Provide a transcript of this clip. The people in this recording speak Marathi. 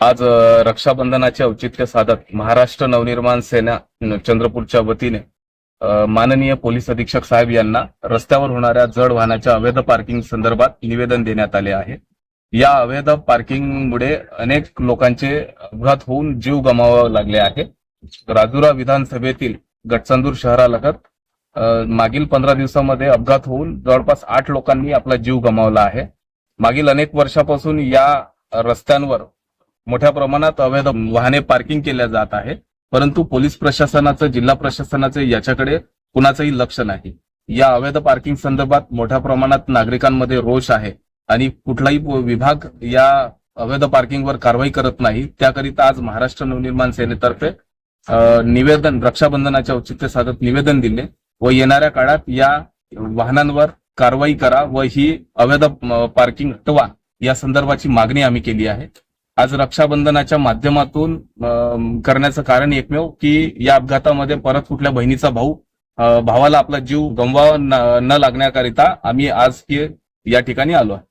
आज रक्षाबंधनाचे औचित्य साधत महाराष्ट्र नवनिर्माण सेना चंद्रपूरच्या वतीने माननीय पोलीस अधीक्षक साहेब यांना रस्त्यावर होणाऱ्या जड वाहनाच्या अवैध पार्किंग संदर्भात निवेदन देण्यात आले आहे. या अवैध पार्किंगमुळे अनेक लोकांचे अपघात होऊन जीव गमावावे लागले आहे. राजुरा विधानसभेतील गटचंदूर शहरालगत मागील पंधरा दिवसामध्ये अपघात होऊन जवळपास आठ लोकांनी आपला जीव गमावला आहे. मागील अनेक वर्षापासून या रस्त्यांवर मोठ्या प्रमाणात अवैध वाहने पार्किंग केल्या जात आहे परंतु पोलीस प्रशासनाचं जिल्हा प्रशासनाचं याच्याकडे कुणाचंही लक्ष नाही. या अवैध पार्किंग संदर्भात मोठ्या प्रमाणात नागरिकांमध्ये रोष आहे आणि कुठलाही विभाग या अवैध पार्किंगवर कारवाई करत नाही. त्याकरिता आज महाराष्ट्र नवनिर्माण सेनेतर्फे निवेदन रक्षाबंधनाच्या औचित्य साधत निवेदन दिले व येणाऱ्या काळात या वाहनांवर कारवाई करा व ही अवैध पार्किंग हटवा या संदर्भाची मागणी आम्ही केली आहे. आज रक्षाबंधनाच्या माध्यमातून करण्याचं कारण एकमेव की या अपघातामध्ये परत कुठल्या बहिणीचा भाऊ भावाला आपला जीव गमवावा न लागण्याकरिता आम्ही आज या ठिकाणी आलो आहे.